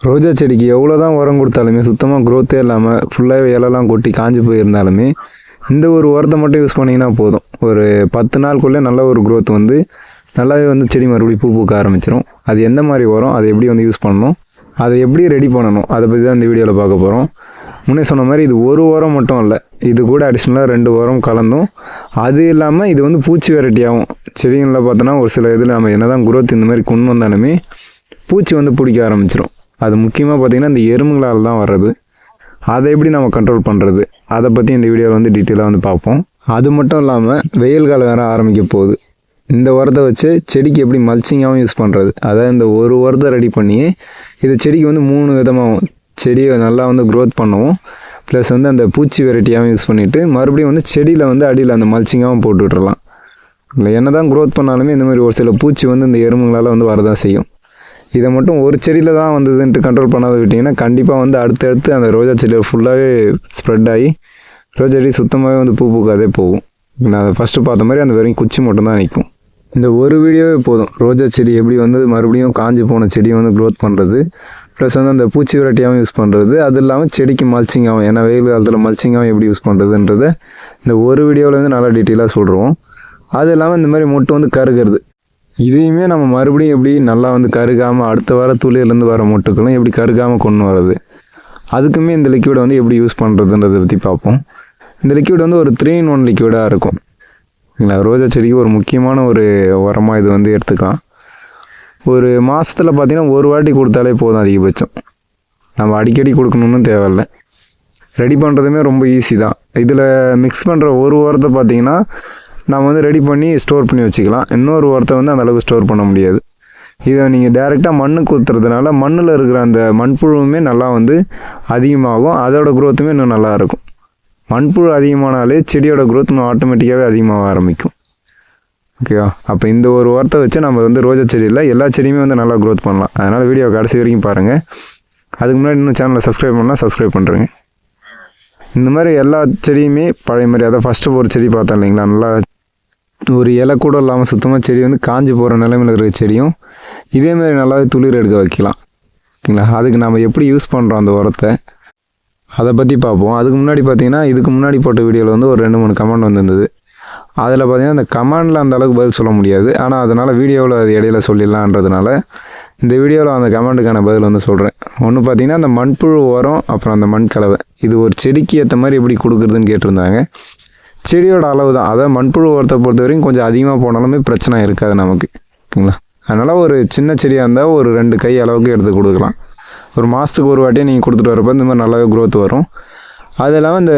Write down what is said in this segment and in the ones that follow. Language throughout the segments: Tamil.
ரோஜா செடிக்கு எவ்வளோ தான் உரம் கொடுத்தாலுமே சுத்தமாக க்ரோத்தே இல்லாமல் ஃபுல்லாகவே இலலாம் கொட்டி காஞ்சி போயிருந்தாலுமே இந்த ஒரு உரத்தை மட்டும் யூஸ் பண்ணிங்கன்னா போதும். ஒரு பத்து நாளுக்குள்ளே நல்ல ஒரு க்ரோத் வந்து நல்லாவே வந்து செடி மறுபடியும் பூ பூக்க ஆரம்பிச்சிடும் அது எந்த மாதிரி உரம் அதை எப்படி வந்து யூஸ் பண்ணணும் அதை எப்படி ரெடி பண்ணணும் அதை பற்றி தான் இந்த வீடியோவில் பார்க்க போகிறோம் முன்னே சொன்ன மாதிரி இது ஒரு உரம் மட்டும் இல்லை இது கூட அடிஷ்னலாக ரெண்டு உரம் கலந்தும். அது இல்லாமல் இது வந்து பூச்சி வெரைட்டியாகவும் செடிகளில் பார்த்தோன்னா ஒரு சில இதில் நம்ம என்ன தான் growth இந்த மாதிரி கொண்டு வந்தாலுமே பூச்சி வந்து பிடிக்க ஆரம்பிச்சிடும் அது முக்கியமாக பார்த்திங்கன்னா இந்த எறும்புகளால் தான் வர்றது. அதை எப்படி நம்ம கண்ட்ரோல் பண்ணுறது அதை பற்றி இந்த வீடியோவில் வந்து டீட்டெயிலாக வந்து பார்ப்போம். அது மட்டும் இல்லாமல் வெயில் காலம் வேறு ஆரம்பிக்க போகுது. இந்த உரத்தை வச்சு செடிக்கு எப்படி மல்ச்சிங்காகவும் யூஸ் பண்ணுறது அதாவது இந்த ஒரு உரத்தை ரெடி பண்ணி இது செடிக்கு வந்து மூணு விதமாகவும் செடியை நல்லா வந்து க்ரோத் பண்ணுவோம். ப்ளஸ் வந்து அந்த பூச்சி வெரைட்டியாகவும் யூஸ் பண்ணிவிட்டு மறுபடியும் வந்து செடியில் வந்து அடியில் அந்த மல்ச்சிங்காகவும் போட்டு விட்டுறலாம். இல்லை என்ன தான் க்ரோத் பண்ணாலுமே இந்த மாதிரி ஒரு சில பூச்சி வந்து இந்த எறும்புங்களால் வந்து வரதான் செய்யும். இதை மட்டும் ஒரு செடியில் தான் வந்ததுன்ட்டு கண்ட்ரோல் பண்ணாத விட்டிங்கன்னா கண்டிப்பாக வந்து அடுத்தடுத்து அந்த ரோஜா செடியில் ஃபுல்லாகவே ஸ்ப்ரெட் ஆகி ரோஜா செடி சுத்தமாகவே வந்து பூ பூக்காதே போகும். நான் அதை ஃபஸ்ட்டு பார்த்த மாதிரி அந்த வெறும் குச்சி மட்டும் தான் நிற்கும் இந்த ஒரு வீடியோவே போதும். ரோஜா செடி எப்படி வந்து மறுபடியும் காஞ்சி போன செடியை வந்து க்ரோத் பண்ணுறது ப்ளஸ் வந்து அந்த பூச்சி வெரைட்டியாகவும் யூஸ் பண்ணுறது அது இல்லாமல் செடிக்கு மல்ச்சிங்காகவும் ஏன்னா வெயில் காலத்தில் மல்ச்சிங்காகவும் எப்படி யூஸ் பண்ணுறதுன்றத இந்த ஒரு வீடியோவில் வந்து நல்லா டீட்டெயிலாக சொல்கிறோம் அது இல்லாமல் இந்த மாதிரி மொட்டு வந்து கருகிறது. இதையுமே நம்ம மறுபடியும் எப்படி நல்லா வந்து கருகாமல் அடுத்த வார துளியிலேருந்து வர மொட்டுக்களும் எப்படி கருகாமல் கொண்டு வர்றது? அதுக்குமே இந்த லிக்யூடை வந்து எப்படி யூஸ் பண்ணுறதுன்றதை பற்றி பார்ப்போம். இந்த லிக்விட் வந்து ஒரு த்ரீ இன் ஒன் லிக்விடாக இருக்கும். இல்லை ரோஜா செடிக்கு ஒரு முக்கியமான ஒரு உரமாக இது வந்து எடுத்துக்கலாம். ஒரு மாதத்தில் பார்த்தீங்கன்னா ஒரு வாட்டி கொடுத்தாலே போதும் அதிகபட்சம். நம்ம அடிக்கடி கொடுக்கணுன்னு தேவையில்லை. ரெடி பண்ணுறதுமே ரொம்ப ஈஸி தான். இதில் மிக்ஸ் பண்ணுற ஒரு உரத்தை பார்த்தீங்கன்னா நம்ம வந்து ரெடி பண்ணி ஸ்டோர் பண்ணி வச்சுக்கலாம். இன்னொரு உரத்தை வந்து அந்த அளவுக்கு ஸ்டோர் பண்ண முடியாது. இதை நீங்கள் டேரெக்டாக மண்ணுக்கு குத்துறதுனால மண்ணில் இருக்கிற அந்த மண்புழுவுமே நல்லா வந்து அதிகமாகும். அதோட குரோத்துமே இன்னும் நல்லா இருக்கும். மண்புழு அதிகமானாலே செடியோட குரோத் இன்னும் ஆட்டோமேட்டிக்காகவே அதிகமாக ஆரம்பிக்கும். ஓகேவா அப்போ இந்த ஒரு உரத்தை வச்சு நம்ம வந்து ரோஜா செடியில் எல்லா செடியுமே வந்து நல்லா க்ரோத் பண்ணலாம். அதனால் வீடியோ கடைசி வரைக்கும் பாருங்கள் அதுக்கு முன்னாடி இன்னும் சேனலை சப்ஸ்கிரைப் பண்ணால் சப்ஸ்கிரைப் பண்ணுறேங்க இந்த மாதிரி எல்லா செடியுமே பழைய மாதிரி அதான் ஃபஸ்ட்டு ஒரு செடி பார்த்தோம் இல்லைங்களா? நல்லா ஒரு இலை கூட இல்லாமல் சுத்தமாக செடி வந்து காஞ்சி போகிற நிலைமையில் இருக்கிற செடியும் இதே மாதிரி நல்லாவே துளிர் எடுக்க வைக்கலாம். ஓகேங்களா? அதுக்கு நம்ம எப்படி யூஸ் பண்ணுறோம் அந்த உரத்தை? அதை பற்றி பார்ப்போம். அதுக்கு முன்னாடி பார்த்தீங்கன்னா இதுக்கு முன்னாடி போட்ட வீடியோவில் வந்து ஒரு ரெண்டு மூணு கமெண்ட் வந்திருந்தது. அதில் பார்த்தீங்கன்னா அந்த கமெண்டில் அந்த அளவுக்கு பதில் சொல்ல முடியாது. ஆனால் அதனால் வீடியோவில் அது இடையில சொல்லிடலான்றதுனால இந்த வீடியோவில் அந்த கமெண்ட்டுக்கான பதில் வந்து சொல்கிறேன் ஒன்று பார்த்தீங்கன்னா அந்த மண்புழு உரம் அப்புறம் அந்த மண் கலவை இது ஒரு செடிக்கு ஏற்ற மாதிரி எப்படி கொடுக்குறதுன்னு கேட்டிருந்தாங்க. செடியோட அளவு தான் அதாவது மண்புழு உரத்தை பொறுத்த வரைக்கும் கொஞ்சம் அதிகமாக போனாலுமே பிரச்சனை இருக்காது நமக்கு. ஓகேங்களா? அதனால் ஒரு சின்ன செடியாக இருந்தால் ஒரு ரெண்டு கை அளவுக்கு எடுத்து கொடுக்கலாம். ஒரு மாதத்துக்கு ஒரு வாட்டியே நீங்கள் கொடுத்துட்டு வரப்போ இந்த மாதிரி நல்லாவே க்ரோத் வரும். அது இல்லாமல் இந்த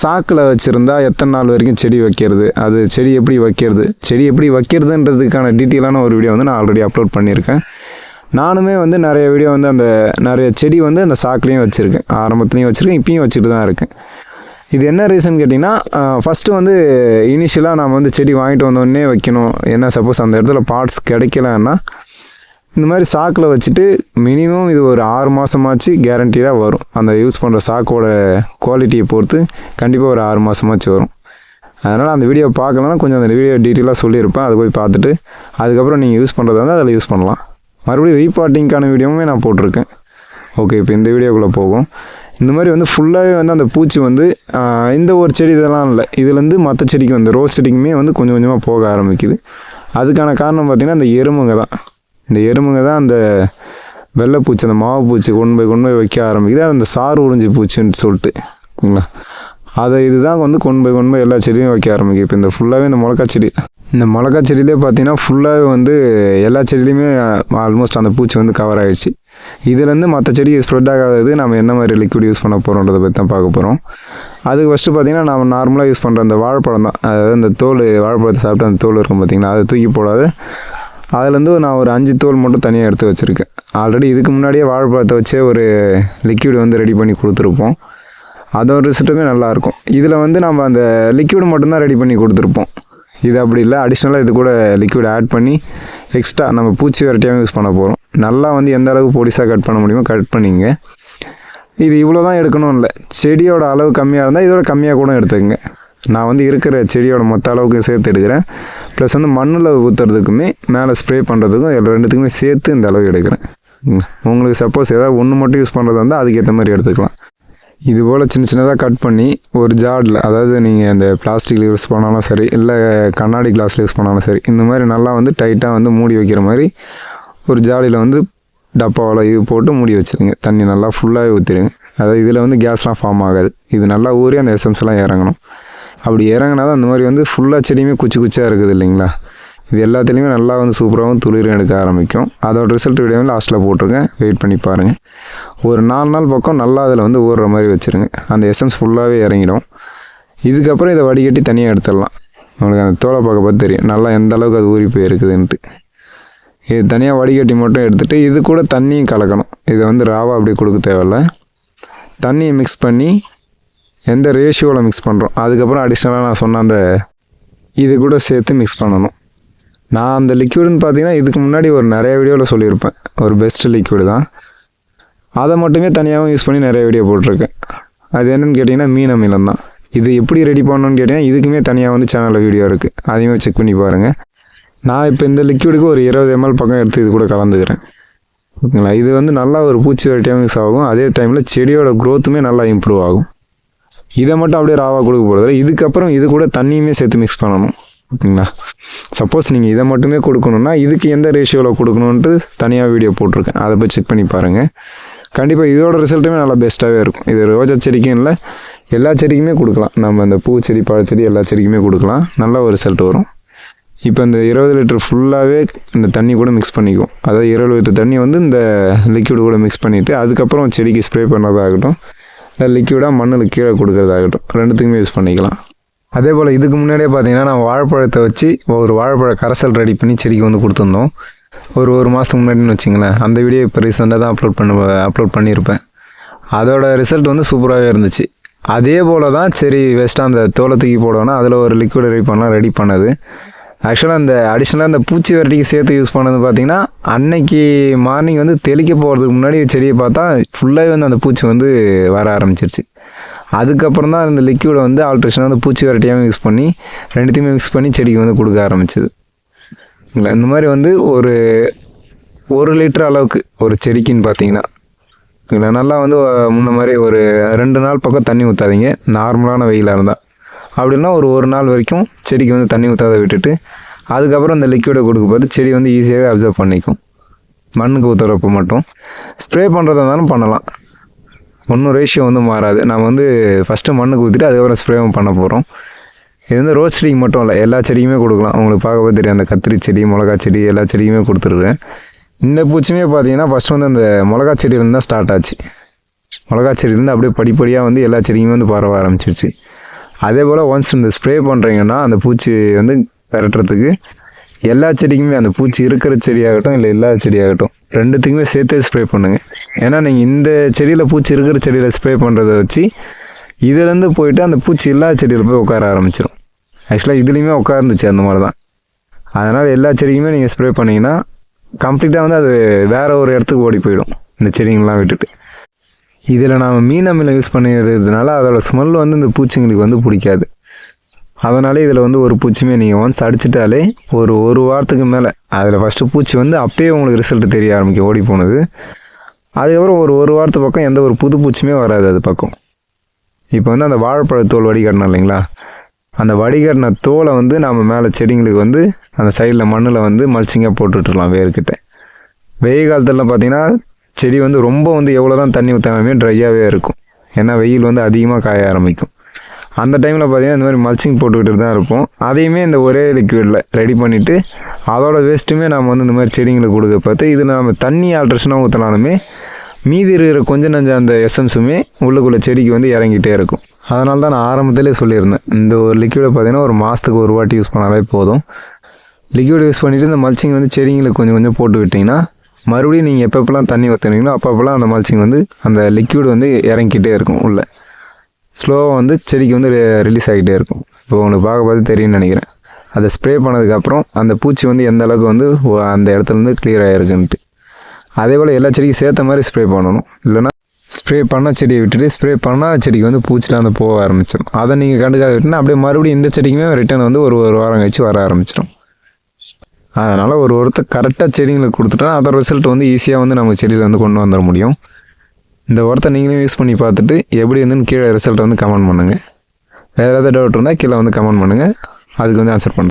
சாக்கில் வச்சுருந்தா எத்தனை நாள் வரைக்கும் செடி வைக்கிறது? அது செடி எப்படி வைக்கிறது? செடி எப்படி வைக்கிறதுன்றதுக்கான டீட்டெயிலான ஒரு வீடியோ வந்து நான் ஆல்ரெடி அப்லோட் பண்ணியிருக்கேன். நானுமே வந்து நிறைய வீடியோ வந்து அந்த நிறைய செடி வந்து அந்த சாக்குலேயும் வச்சுருக்கேன். ஆரம்பத்துலேயும் வச்சுருக்கேன் இப்பயும் வச்சுட்டு தான் இருக்கேன். இது என்ன ரீசன் கேட்டிங்கன்னா ஃபஸ்ட்டு வந்து இனிஷியலாக நாம் வந்து செடி வாங்கிட்டு வந்தோடனே வைக்கணும். என்ன சப்போஸ் அந்த இடத்துல பார்ட்ஸ் கிடைக்கலன்னா இந்த மாதிரி சாக்கில் வச்சுட்டு மினிமம் இது ஒரு ஆறு மாதமாச்சு கேரண்டீடாக வரும். அந்த யூஸ் பண்ணுற சாக்கோட குவாலிட்டியை பொறுத்து கண்டிப்பாக ஒரு ஆறு மாதமாச்சு வரும். அதனால் அந்த வீடியோ பார்க்கலன்னா கொஞ்சம் அந்த வீடியோ டீட்டெயிலாக சொல்லியிருப்பேன். அதை போய் பார்த்துட்டு அதுக்கப்புறம் நீங்கள் யூஸ் பண்ணுறதா இருந்தால் அதில் யூஸ் பண்ணலாம். மறுபடியும் ரீபார்ட்டிங்க்கான வீடியோவுமே நான் போட்டிருக்கேன். ஓகே இப்போ இந்த வீடியோக்குள்ளே போகும். இந்த மாதிரி வந்து ஃபுல்லாகவே வந்து அந்த பூச்சி வந்து இந்த ஒரு செடி இதெல்லாம் இல்லை. இதுலேருந்து மற்ற செடிக்கு வந்து ரோஸ் செடிக்குமே வந்து கொஞ்சம் கொஞ்சமாக போக ஆரம்பிக்குது. அதுக்கான காரணம் பார்த்திங்கன்னா அந்த எறும்புங்க தான். இந்த எறும்புங்க தான் அந்த வெள்ளைப்பூச்சி அந்த மாவு பூச்சி கொண்டு போய் கொண்டு போய் வைக்க ஆரம்பிக்குது. அது அந்த சாறு உறிஞ்சி பூச்சின்னு சொல்லிட்டு ஓகேங்களா? அதை இதுதான் வந்து கொண்டு போய் கொண்டு போய் எல்லா செடியும் வைக்க ஆரம்பிக்குது. இப்போ இந்த ஃபுல்லாகவே இந்த மிளகா செடி இந்த மிளகா செடியிலே பார்த்தீங்கன்னா ஃபுல்லாகவே வந்து எல்லா செடியிலையுமே ஆல்மோஸ்ட் அந்த பூச்சி வந்து கவர் ஆகிடுச்சு இதுலேருந்து மற்ற செடி ஸ்ப்ரெட் ஆகாதது நம்ம என்ன மாதிரி லிக்விட் யூஸ் பண்ண போகிறோன்றதை பற்றி தான் பார்க்க போகிறோம் அதுக்கு ஃபஸ்ட்டு பார்த்தீங்கன்னா நம்ம நார்மலாக யூஸ் பண்ணுற அந்த வாழைப்பழம் தான். அதாவது அந்த தோல் வாழைப்பழத்தை சாப்பிட்டு அந்த தோல் இருக்கும் பார்த்தீங்கன்னா அதை தூக்கி போடாது. அதுலேருந்து நான் ஒரு அஞ்சு தோல் மட்டும் தனியாக எடுத்து வச்சுருக்கேன். ஆல்ரெடி இதுக்கு முன்னாடியே வாழைப்பழத்தை வச்சே ஒரு லிக்விட் வந்து ரெடி பண்ணி கொடுத்துருப்போம். அதோட ரிசல்ட்டுமே நல்லாயிருக்கும் இதில் வந்து நம்ம அந்த லிக்விட் மட்டும்தான் ரெடி பண்ணி கொடுத்துருப்போம். இது அப்படி இல்லை. அடிஷ்னலாக இது கூட லிக்விட் ஆட் பண்ணி எக்ஸ்ட்ரா நம்ம பூச்சி வெரைட்டியாகவும் யூஸ் பண்ண போகிறோம் நல்லா வந்து எந்த அளவுக்கு பொடிசாக கட் பண்ண முடியுமோ கட் பண்ணிங்க. இது இவ்வளோ தான் எடுக்கணும் இல்லை. செடியோட அளவு கம்மியாக இருந்தால் இதோட கம்மியாக கூட எடுத்துக்கங்க. நான் வந்து இருக்கிற செடியோட மொத்த அளவுக்கு சேர்த்து எடுக்கிறேன். ப்ளஸ் வந்து மண்ணில் ஊற்றுறதுக்குமே மேலே ஸ்ப்ரே பண்ணுறதுக்கும் எல்லா ரெண்டுத்துக்குமே சேர்த்து இந்த அளவு எடுக்கிறேன். உங்களுக்கு சப்போஸ் ஏதாவது ஒன்று மட்டும் யூஸ் பண்ணுறது இருந்தால் அதுக்கேற்ற மாதிரி எடுத்துக்கலாம். இது போல் சின்ன சின்னதாக கட் பண்ணி ஒரு ஜாடில் அதாவது நீங்கள் அந்த பிளாஸ்டிக்கில் யூஸ் பண்ணாலும் சரி இல்லை கண்ணாடி கிளாஸில் யூஸ் பண்ணாலும் சரி இந்த மாதிரி நல்லா வந்து டைட்டாக வந்து மூடி வைக்கிற மாதிரி ஒரு ஜாடியில் வந்து டப்பாவில் இது போட்டு மூடி வச்சுருங்க. தண்ணி நல்லா ஃபுல்லாகவே ஊற்றிடுங்க அதாவது இதில் வந்து கேஸ்லாம் ஃபார்ம் ஆகாது. இது நல்லா ஊறி அந்த எஸ்எம்ஸ்லாம் இறங்கணும். அப்படி இறங்கினா தான் அந்த மாதிரி வந்து ஃபுல்லாக செடியுமே குச்சி குச்சியாக இருக்குது இல்லைங்களா? இது எல்லாத்துலேயுமே நல்லா வந்து சூப்பராகவும் துளிரும் எடுக்க ஆரம்பிக்கும். அதோட ரிசல்ட் வீடியோ லாஸ்ட்டில் போட்டிருக்கேன். வெயிட் பண்ணி பாருங்கள் ஒரு நாலு நாள் பக்கம் நல்லா அதில் வந்து ஊறுற மாதிரி வச்சுருங்க. அந்த எசன்ஸ் ஃபுல்லாகவே இறங்கிடும். இதுக்கப்புறம் இதை வடிகட்டி தனியாக எடுத்துடலாம். உங்களுக்கு அந்த தோலை பார்க்க பார்த்து தெரியும். நல்லா எந்த அளவுக்கு அது ஊறி போயிருக்குதுன்ட்டு. இது தனியாக வடிகட்டி மட்டும் எடுத்துகிட்டு இது கூட தண்ணியும் கலக்கணும். இதை வந்து ராவா அப்படி கொடுக்க தேவையில்ல. தண்ணியை மிக்ஸ் பண்ணி எந்த ரேஷியோவில் மிக்ஸ் பண்ணுறோம் அதுக்கப்புறம் அடிஷ்னலாக நான் சொன்ன அந்த இது கூட சேர்த்து மிக்ஸ் பண்ணணும். நான் அந்த லிக்விடுன்னு பார்த்தீங்கன்னா இதுக்கு முன்னாடி ஒரு நிறைய வீடியோவில் சொல்லியிருப்பேன். ஒரு பெஸ்ட் லிக்விடு தான். அதை மட்டுமே தனியாகவும் யூஸ் பண்ணி நிறைய வீடியோ போட்டிருக்கேன். அது என்னென்னு கேட்டிங்கன்னா மீன் அமிலம் தான். இது எப்படி ரெடி பண்ணணும்னு கேட்டிங்கன்னா இதுக்குமே தனியாக வந்து சேனலில் வீடியோ இருக்குது அதையுமே செக் பண்ணி பாருங்கள் நான் இப்போ இந்த லிக்விடுக்கு ஒரு இருபது எம்எல் பக்கம் எடுத்து இது கூட கலந்துக்கிறேன். ஓகேங்களா? இது வந்து நல்லா ஒரு பூச்சி வெரைட்டியாகவும் யூஸ் ஆகும். அதே டைமில் செடியோட க்ரோத்துமே நல்லா இம்ப்ரூவ் ஆகும். இதை மட்டும் அப்படியே ராவாக கொடுக்க போகிறது இதுக்கப்புறம் இது கூட தண்ணியுமே சேர்த்து மிக்ஸ் பண்ணணும். ஓகேங்களா? சப்போஸ் நீங்கள் இதை மட்டுமே கொடுக்கணுன்னா இதுக்கு எந்த ரேஷியோவில் கொடுக்கணுன்ட்டு தனியாக வீடியோ போட்டிருக்கேன். அதை போய் செக் பண்ணி பாருங்கள் கண்டிப்பாக இதோட ரிசல்ட்டுமே நல்லா பெஸ்ட்டாகவே இருக்கும். இது ரோஜா செடிக்கும் இல்லை எல்லா செடிக்குமே கொடுக்கலாம். நம்ம இந்த பூச்செடி பழச்செடி எல்லா செடிக்குமே கொடுக்கலாம். நல்ல ஒரு ரிசல்ட் வரும். இப்போ இந்த இருபது லிட்டர் ஃபுல்லாகவே இந்த தண்ணி கூட மிக்ஸ் பண்ணிக்குவோம். அதாவது இருபது லிட்டர் தண்ணி வந்து இந்த லிக்விட் கூட மிக்ஸ் பண்ணிவிட்டு அதுக்கப்புறம் செடிக்கு ஸ்ப்ரே பண்ணுறதாகட்டும் இல்லை லிக்விடாக மண்ணில் கீழே கொடுக்கறதாகட்டும் ரெண்டுத்துக்குமே யூஸ் பண்ணிக்கலாம். அதே போல் இதுக்கு முன்னாடியே பார்த்தீங்கன்னா நான் வாழைப்பழத்தை வச்சு ஒரு வாழைப்பழ கரைசல் ரெடி பண்ணி செடிக்கு வந்து கொடுத்துருந்தோம். ஒரு ஒரு மாதத்துக்கு முன்னாடின்னு வச்சிங்களேன். அந்த வீடியோ இப்போ ரீசெண்டாக தான் அப்லோட் பண்ண அப்லோட் பண்ணியிருப்பேன். அதோட ரிசல்ட் வந்து சூப்பராகவே இருந்துச்சு. அதே போல் தான் சரி வெஸ்ட்டாக அந்த தோலை தூக்கி போடணும்னா அதில் ஒரு லிக்விட் ரெடி பண்ணலாம் ரெடி பண்ணது. ஆக்சுவலாக அந்த அடிஷ்னலாக அந்த பூச்சி வெரைட்டிக்கு சேர்த்து யூஸ் பண்ணது பார்த்திங்கன்னா அன்னைக்கு மார்னிங் வந்து தெளிக்க போகிறதுக்கு முன்னாடி செடியை பார்த்தா ஃபுல்லாகவே வந்து அந்த பூச்சி வந்து வர ஆரம்பிச்சிருச்சு. அதுக்கப்புறம் தான் இந்த லிக்யூடை வந்து ஆல்ட்ரேஷனாக வந்து பூச்சி வெரைட்டியாகவும் யூஸ் பண்ணி ரெண்டுத்தையுமே மிக்ஸ் பண்ணி செடிக்கு வந்து கொடுக்க ஆரம்பிச்சது. இல்லை இந்த மாதிரி வந்து ஒரு ஒரு லிட்டர் அளவுக்கு ஒரு செடிக்குன்னு பார்த்தீங்கன்னா இல்லை நல்லா வந்து முன்ன மாதிரி ஒரு ரெண்டு நாள் பக்கம் தண்ணி ஊற்றாதீங்க நார்மலான வெயிலாக இருந்தால் அப்படின்னா ஒரு ஒரு நாள் வரைக்கும் செடிக்கு வந்து தண்ணி ஊற்றாத விட்டுட்டு அதுக்கப்புறம் அந்த லிக்விடை கொடுக்க பார்த்து செடி வந்து ஈஸியாகவே அப்சர்வ் பண்ணிக்கும். மண்ணுக்கு ஊற்றுறப்ப மட்டும். ஸ்ப்ரே பண்ணுறதா இருந்தாலும் பண்ணலாம். ஒன்றும் ரேஷியோ வந்து மாறாது. நம்ம வந்து ஃபஸ்ட்டு மண்ணுக்கு ஊற்றிட்டு அதுக்கப்புறம் ஸ்ப்ரேவும் பண்ண போகிறோம் இது வந்து ரோஸ் செடிக்கு மட்டும் இல்லை எல்லா செடிக்குமே கொடுக்கலாம். உங்களுக்கு பார்க்கவே தெரியும் அந்த கத்திரி செடி மிளகா செடி எல்லா செடிக்குமே கொடுத்துருவேன் இந்த பூச்சியுமே பார்த்தீங்கன்னா ஃபஸ்ட் வந்து அந்த மிளகா செடியிலேருந்து தான் ஸ்டார்ட் ஆச்சு. மிளகா செடியிலேருந்து அப்படியே படிப்படியாக வந்து எல்லா செடிக்குமே வந்து பரவ ஆரம்பிச்சிருச்சு. அதே போல் ஒன்ஸ் இந்த ஸ்ப்ரே பண்ணுறீங்கன்னா அந்த பூச்சி வந்து விரட்டுறதுக்கு எல்லா செடிக்குமே அந்த பூச்சி இருக்கிற செடியாகட்டும் இல்லை இல்லாத செடியாகட்டும் ரெண்டுத்துக்குமே சேர்த்தே ஸ்ப்ரே பண்ணுங்கள் ஏன்னா நீங்கள் இந்த செடியில் பூச்சி இருக்கிற செடியில் ஸ்ப்ரே பண்ணுறத வச்சு இதுலேருந்து போயிட்டு அந்த பூச்சி இல்லாத செடியில் போய் உட்கார ஆரம்பிச்சிடும் ஆக்சுவலாக இதுலேயுமே உட்காந்துச்சு அந்த மாதிரி தான் அதனால் எல்லா செடிக்குமே நீங்கள் ஸ்ப்ரே பண்ணிங்கன்னா கம்ப்ளீட்டாக வந்து அது வேறு ஒரு இடத்துக்கு ஓடி போயிடும் இந்த செடிங்கெலாம் விட்டுட்டு. இதில் நாம் மீன் அமிலம் யூஸ் பண்ணிடுறதுனால அதோடய ஸ்மெல் வந்து இந்த பூச்சிங்களுக்கு வந்து பிடிக்காது. அதனாலே இதில் வந்து ஒரு பூச்சியுமே நீங்கள் ஒன்ஸ் அடிச்சிட்டாலே ஒரு ஒரு வாரத்துக்கு மேலே அதில் ஃபஸ்ட்டு பூச்சி வந்து அப்பயே உங்களுக்கு ரிசல்ட் தெரிய ஆரம்பிக்கும் ஓடி போனது. அதுக்கப்புறம் ஒரு ஒரு வாரத்து பக்கம் எந்த ஒரு புது பூச்சியுமே வராது அது பக்கம். இப்போ வந்து அந்த வாழைப்பழ தோல் வடிகட்டணும் இல்லைங்களா? அந்த வடிகட்டின தோலை வந்து நம்ம மேலே செடிங்களுக்கு வந்து அந்த சைடில் மண்ணில் வந்து மல்ச்சிங்காக போட்டுட்ருலாம் வேர்க்கிட்ட வெயில் காலத்தில் பார்த்தீங்கன்னா செடி வந்து ரொம்ப வந்து எவ்வளோ தான் தண்ணி ஊற்றினாலுமே ட்ரையாகவே இருக்கும். ஏன்னா வெயில் வந்து அதிகமாக காய ஆரம்பிக்கும். அந்த டைமில் பார்த்தீங்கன்னா இந்த மாதிரி மல்ச்சிங் போட்டுக்கிட்டு தான் இருப்போம். அதையுமே இந்த ஒரே லிக்விடில் ரெடி பண்ணிவிட்டு அதோட வேஸ்ட்டுமே நம்ம வந்து இந்த மாதிரி செடிங்களுக்கு கொடுக்க பார்த்து இது நம்ம தண்ணி ஆல்ட்ரேஷனாக ஊற்றினாலுமே மீதி இருக்கிற கொஞ்ச நஞ்ச அந்த எசன்ஸுமே உள்ளுக்குள்ளே செடிக்கு வந்து இறங்கிட்டே இருக்கும். அதனால தான் நான் ஆரம்பத்திலே சொல்லியிருந்தேன். இந்த ஒரு லிக்விடை பார்த்தீங்கன்னா ஒரு மாதத்துக்கு ஒரு வாட்டி யூஸ் பண்ணாலே போதும். லிக்விட் யூஸ் பண்ணிவிட்டு இந்த மல்ச்சிங் வந்து செடிங்களுக்கு கொஞ்சம் கொஞ்சம் போட்டு விட்டிங்கன்னா மறுபடியும் நீங்கள் எப்பப்பெல்லாம் தண்ணி ஊற்றுனீங்களோ அப்பப்போலாம் அந்த மல்ச்சிங் வந்து அந்த லிக்விட் வந்து இறங்கிக்கிட்டே இருக்கும் உள்ளே. ஸ்லோவாக வந்து செடிக்கு வந்து ரிலீஸ் ஆகிட்டே இருக்கும். இப்போ உங்களுக்கு பார்க்க பார்த்து தெரியும்னு நினைக்கிறேன். அதை ஸ்ப்ரே பண்ணதுக்கப்புறம் அந்த பூச்சி வந்து எந்த அளவுக்கு வந்து அந்த இடத்துலேருந்து கிளியர் ஆகிருக்குன்ட்டு அதே போல் எல்லா செடிக்கும் சேர்த்த மாதிரி ஸ்ப்ரே பண்ணணும். இல்லைனா ஸ்ப்ரே பண்ண செடியை விட்டுட்டு ஸ்ப்ரே பண்ணால் செடிக்கு வந்து பூச்சிலாம் வந்து போக ஆரம்பிச்சிடும். அதை நீங்கள் கண்டுக்காத விட்டுனா அப்படியே மறுபடியும் இந்த செடிக்குமே ரிட்டர்ன் வந்து ஒரு ஒரு வாரம் கழிச்சு வர ஆரம்பிச்சிடும். அதனால் ஒரு ஒருத்தர் கரெக்டாக செடிங்களுக்கு கொடுத்துட்டா அதோட ரிசல்ட் வந்து ஈஸியாக வந்து நம்ம செடியில் வந்து கொண்டு வந்துட முடியும். இந்த உரத்தை நீங்களும் யூஸ் பண்ணி பார்த்துட்டு எப்படி இருந்துன்னு கீழே ரிசல்ட் வந்து கமெண்ட் பண்ணுங்கள் வேறு ஏதாவது டவுட் இருந்தால் கீழே வந்து கமெண்ட் பண்ணுங்கள் அதுக்கு வந்து ஆன்சர் பண்ணுறேன்